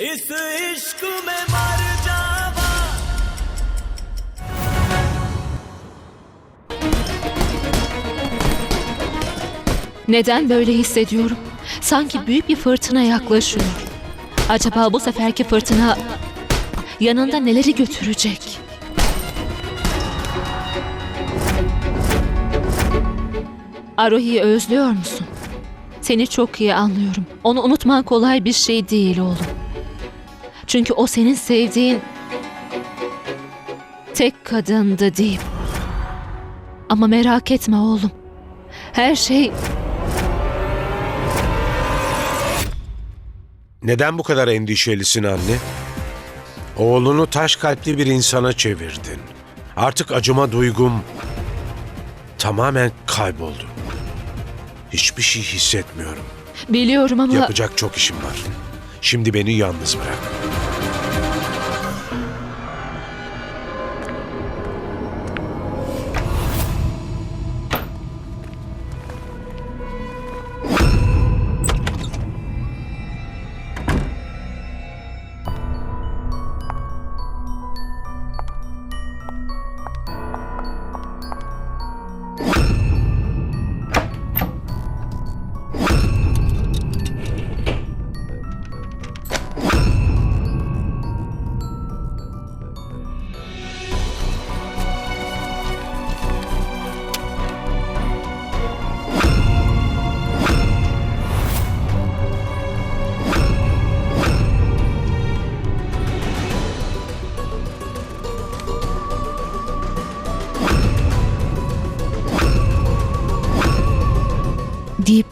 इस इश्क में मर जावा Neden böyle hissediyorum? Sanki büyük bir fırtına yaklaşıyor. Acaba bu seferki fırtına yanında neleri götürecek? Arohi'yi özlüyor musun? Seni çok iyi anlıyorum. Onu unutman kolay bir şey değil oğlum. Çünkü o senin sevdiğin tek kadındı deyip. Ama merak etme oğlum. Her şey Neden bu kadar endişelisin anne? Oğlunu taş kalpli bir insana çevirdin. Artık acıma duygum tamamen kayboldu. Hiçbir şey hissetmiyorum. biliyorum ama Yapacak çok işim var. Şimdi beni yalnız bırak.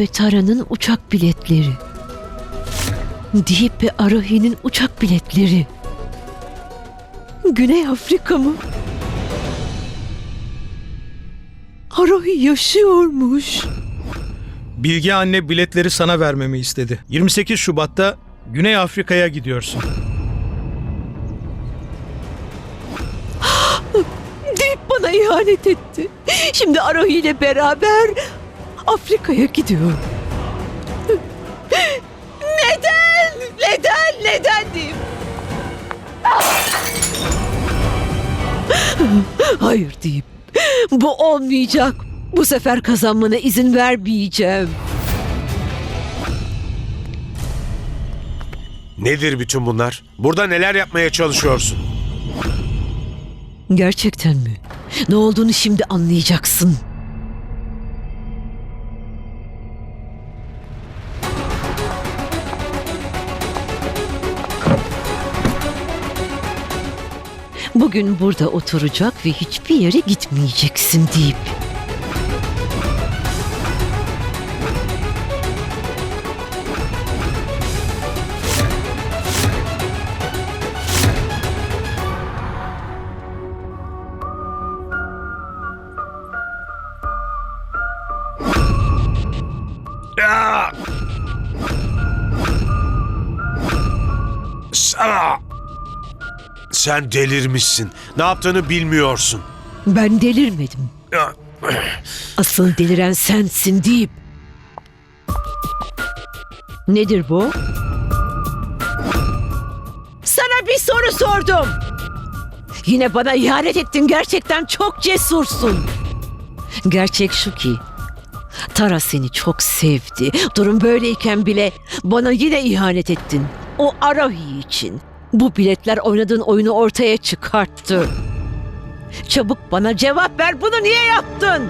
Ve Tara'nın uçak biletleri. Deep ve Arohi'nin uçak biletleri. Güney Afrika mı? Arohi yaşıyormuş. Bilge anne biletleri sana vermemi istedi. 28 Şubat'ta Güney Afrika'ya gidiyorsun. Deep bana ihanet etti. Şimdi Arohi ile beraber Afrika'ya gidiyor. Neden? Neden? Neden Deep? Hayır Deep. Bu olmayacak. Bu sefer kazanmana izin vermeyeceğim. Nedir bütün bunlar? Burada neler yapmaya çalışıyorsun? Gerçekten mi? Ne olduğunu şimdi anlayacaksın. Bugün burada oturacak ve hiçbir yere gitmeyeceksin deyip. Aa! Sana! Sen delirmişsin. Ne yaptığını bilmiyorsun. Ben delirmedim. Asıl deliren sensin deyip. Nedir bu? Sana bir soru sordum. Yine bana ihanet ettin. Gerçekten çok cesursun. Gerçek şu ki Tara seni çok sevdi. Durum böyleyken bile bana yine ihanet ettin. O Arahi için. Bu biletler oynadığın oyunu ortaya çıkarttı. Çabuk bana cevap ver. Bunu niye yaptın?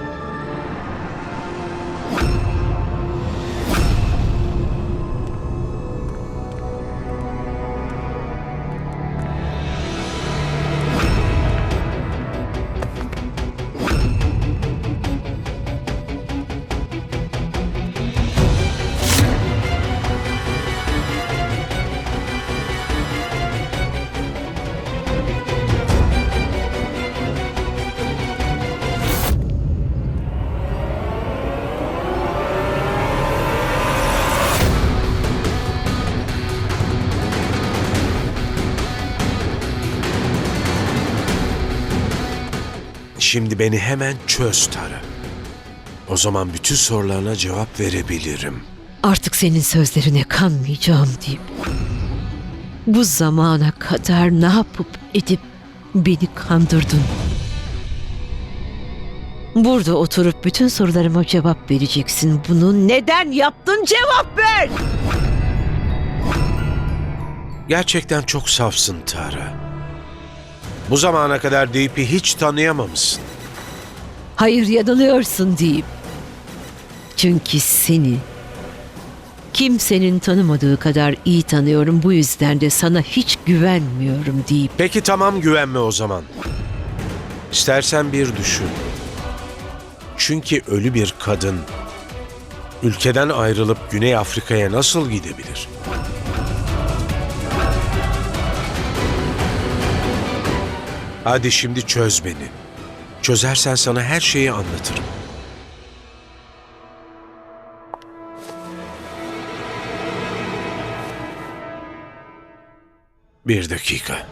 Şimdi beni hemen çöz Tara. O zaman bütün sorularına cevap verebilirim. Artık senin sözlerine kanmayacağım deyip. Bu zamana kadar ne yapıp edip beni kandırdın? Burada oturup bütün sorularıma cevap vereceksin. Bunu neden yaptın cevap ver! Gerçekten çok safsın Tara. Bu zamana kadar Deep'i hiç tanıyamamışsın. Hayır yanılıyorsun deyip. Çünkü seni kimsenin tanımadığı kadar iyi tanıyorum. Bu yüzden de sana hiç güvenmiyorum deyip. Peki tamam güvenme o zaman. İstersen bir düşün. Çünkü ölü bir kadın ülkeden ayrılıp Güney Afrika'ya nasıl gidebilir? Hadi şimdi çöz beni. Çözersen sana her şeyi anlatırım. Bir dakika.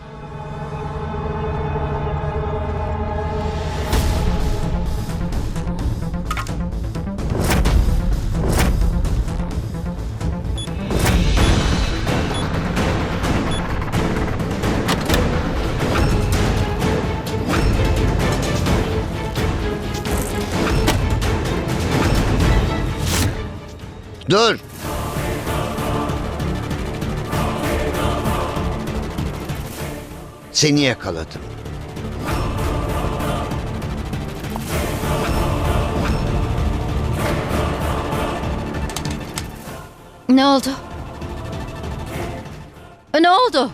Dur. Seni yakaladım. Ne oldu? Ne oldu?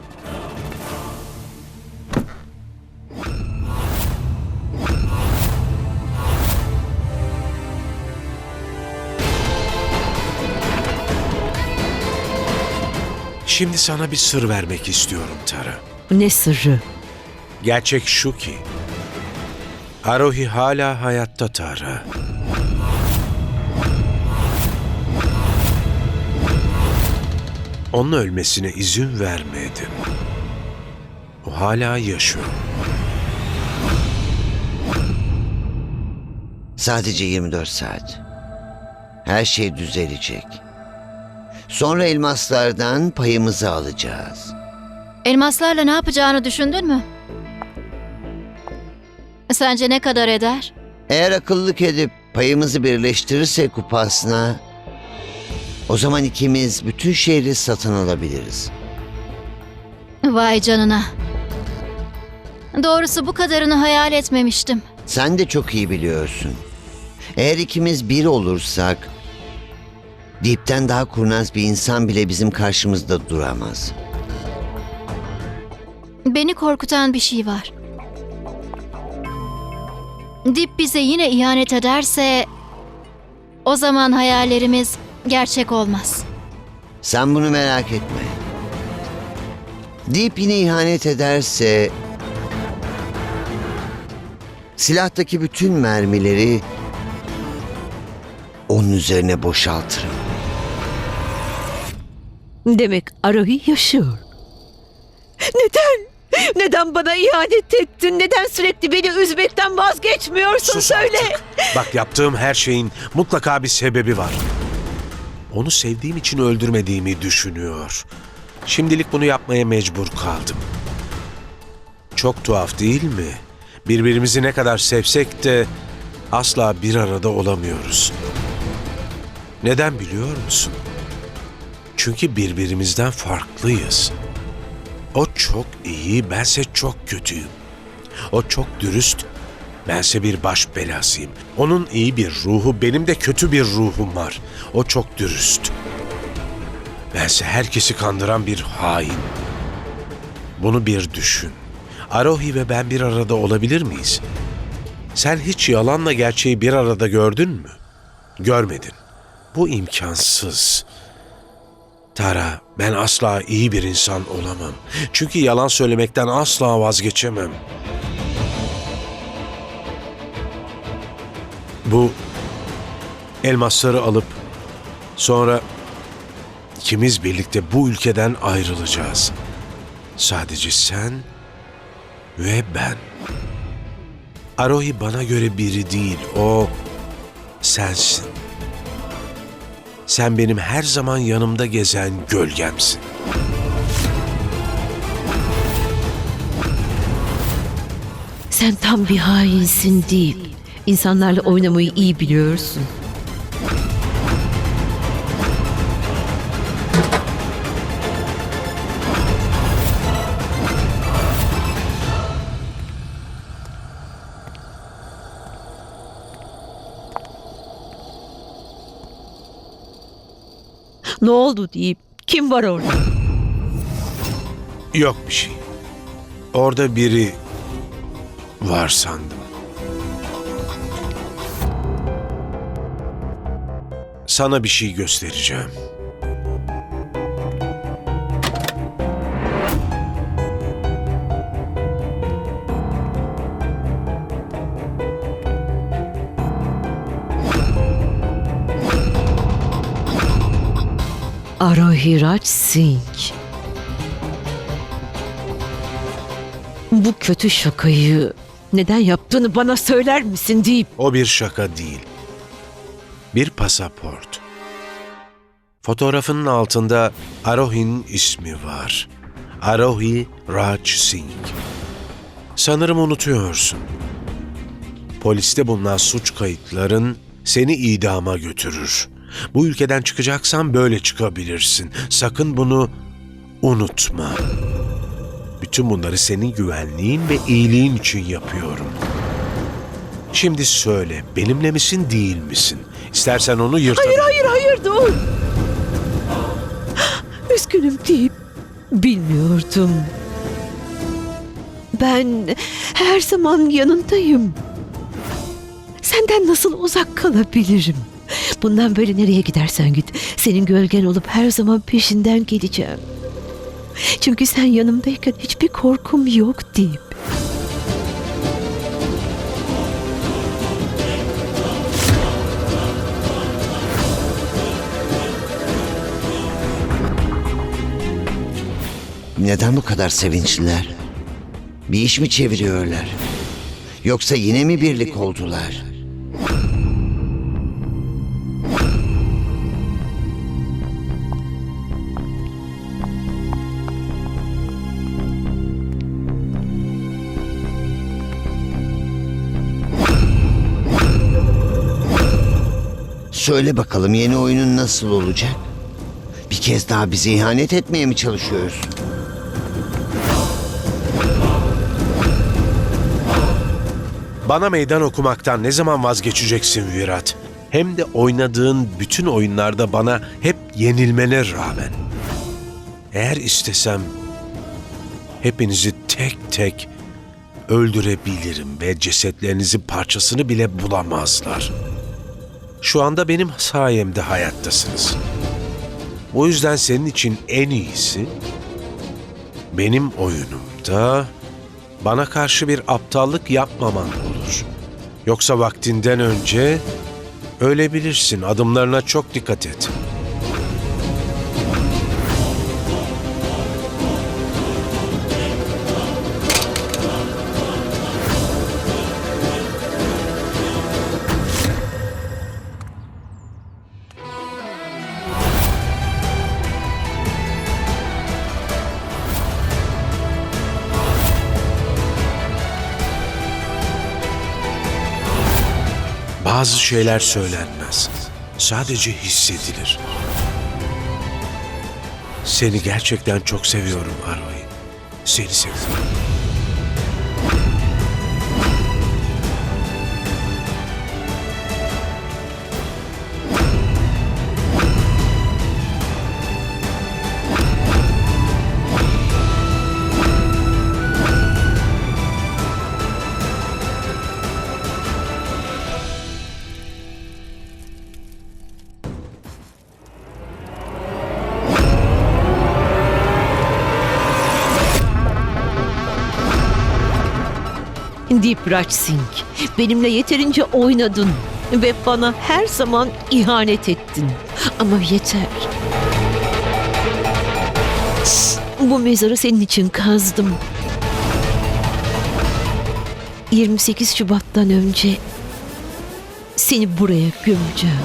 Şimdi sana bir sır vermek istiyorum Tara. Ne sırrı? Gerçek şu ki Arohi hala hayatta Tara. Onun ölmesine izin vermedim. O hala yaşıyor. Sadece 24 saat. Her şey düzelecek. Sonra elmaslardan payımızı alacağız. Elmaslarla ne yapacağını düşündün mü? Sence ne kadar eder? Eğer akıllık edip payımızı birleştirirsek kupasına, o zaman ikimiz bütün şehri satın alabiliriz. Vay canına. Doğrusu bu kadarını hayal etmemiştim. Sen de çok iyi biliyorsun. Eğer ikimiz bir olursak, Deep'ten daha kurnaz bir insan bile bizim karşımızda duramaz. Beni korkutan bir şey var. Dip bize yine ihanet ederse o zaman hayallerimiz gerçek olmaz. Sen bunu merak etme. Deep yine ihanet ederse silahtaki bütün mermileri onun üzerine boşaltırım. Demek Arohi yaşıyor. Neden? Neden bana ihanet ettin? Neden sürekli beni üzmekten vazgeçmiyorsun? Sus Söyle. artık. Bak yaptığım her şeyin mutlaka bir sebebi var. Onu sevdiğim için öldürmediğimi düşünüyor. Şimdilik bunu yapmaya mecbur kaldım. Çok tuhaf değil mi? Birbirimizi ne kadar sevsek de asla bir arada olamıyoruz. Neden biliyor musun? Çünkü birbirimizden farklıyız. O çok iyi, bense çok kötüyüm. O çok dürüst, bense bir baş belasıyım. Onun iyi bir ruhu, benim de kötü bir ruhum var. O çok dürüst. Bense herkesi kandıran bir hain. Bunu bir düşün. Arohi ve ben bir arada olabilir miyiz? Sen hiç yalanla gerçeği bir arada gördün mü? Görmedin. Bu imkansız. Tara, ben asla iyi bir insan olamam. Çünkü yalan söylemekten asla vazgeçemem. Bu elmasları alıp sonra ikimiz birlikte bu ülkeden ayrılacağız. Sadece sen ve ben. Arohi bana göre biri değil, o sensin. Sen benim her zaman yanımda gezen gölgemsin. Sen tam bir hainsin deyip insanlarla oynamayı iyi biliyorsun. Ne oldu deyip kim var orada? Yok bir şey. Orada biri var sandım. Sana bir şey göstereceğim. Arohiraj Singh. Bu kötü şakayı neden yaptığını bana söyler misin deyip O bir şaka değil. Bir pasaport. Fotoğrafının altında Arohi'nin ismi var. Arohi Raj Singh. Sanırım unutuyorsun. Poliste bulunan suç kayıtların seni idama götürür. Bu ülkeden çıkacaksan böyle çıkabilirsin. Sakın bunu unutma. Bütün bunları senin güvenliğin ve iyiliğin için yapıyorum. Şimdi söyle, benimle misin değil misin? İstersen onu yırtabilirim. Hayır hayır dur. Üzgünüm deyip bilmiyordum. Ben her zaman yanındayım. Senden nasıl uzak kalabilirim? Bundan böyle nereye gidersen git. Senin gölgen olup her zaman peşinden geleceğim. Çünkü sen yanımdayken hiçbir korkum yok deyip. Neden bu kadar sevinçliler? Bir iş mi çeviriyorlar? Yoksa yine mi birlik oldular? Söyle bakalım yeni oyunun nasıl olacak? Bir kez daha bize ihanet etmeye mi çalışıyorsun? Bana meydan okumaktan ne zaman vazgeçeceksin Virat? Hem de oynadığın bütün oyunlarda bana hep yenilmene rağmen. Eğer istesem hepinizi tek tek öldürebilirim ve cesetlerinizin parçasını bile bulamazlar. Şu anda benim sayemde hayattasınız. O yüzden senin için en iyisi benim oyunumda bana karşı bir aptallık yapmaman olur. Yoksa vaktinden önce ölebilirsin. Adımlarına çok dikkat et. Bazı şeyler söylenmez. Sadece hissedilir. Seni gerçekten çok seviyorum Aroy. Seni seviyorum. Deep Raj Singh, benimle yeterince oynadın ve bana her zaman ihanet ettin. Ama yeter. Bu mezarı senin için kazdım. 28 Şubat'tan önce seni buraya gömeceğim.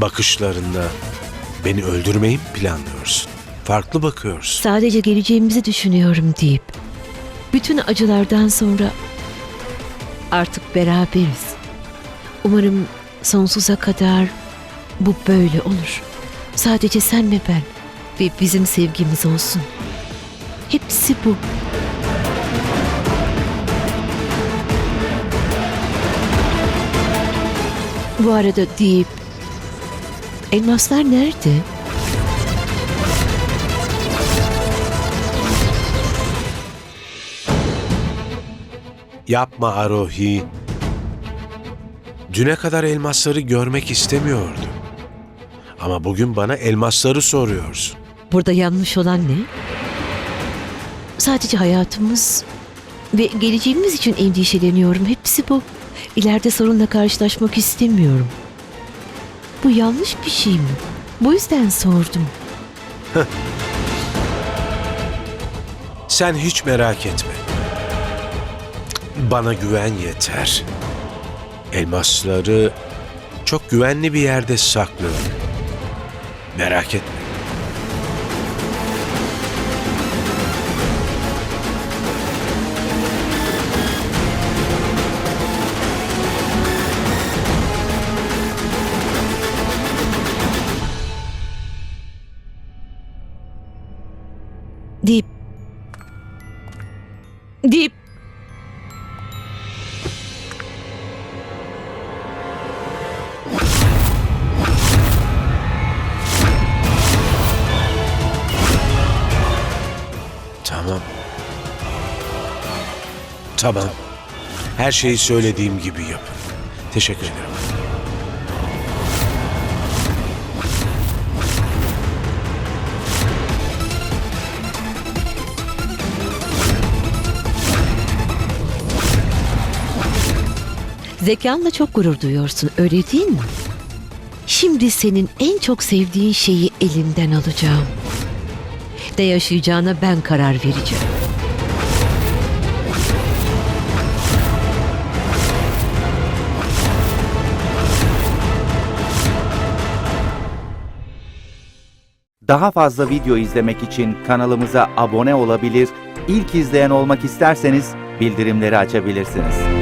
Bakışlarında beni öldürmeyi mi planlıyorsun? Farklı bakıyorsun. Sadece geleceğimizi düşünüyorum deyip. Bütün acılardan sonra artık beraberiz. Umarım sonsuza kadar bu böyle olur. Sadece sen ve ben ve bizim sevgimiz olsun. Hepsi bu. Bu arada deyip elmaslar nerede? Yapma Arohi. Düne kadar elmasları görmek istemiyordum. Ama bugün bana elmasları soruyorsun. Burada yanlış olan ne? Sadece hayatımız ve geleceğimiz için endişeleniyorum. Hepsi bu. İleride sorunla karşılaşmak istemiyorum. Bu yanlış bir şey mi? Bu yüzden sordum. Sen hiç merak etme. Bana güven yeter. Elmasları çok güvenli bir yerde saklıyorum. Merak etme. Deyip deyip Tamam. Tamam. Her şeyi söylediğim gibi yap. Teşekkür ederim. Zekanla çok gurur duyuyorsun öyle değil mi? Şimdi senin en çok sevdiğin şeyi elinden alacağım. De yaşayacağına ben karar vereceğim. Daha fazla video izlemek için kanalımıza abone olabilir, ilk izleyen olmak isterseniz bildirimleri açabilirsiniz.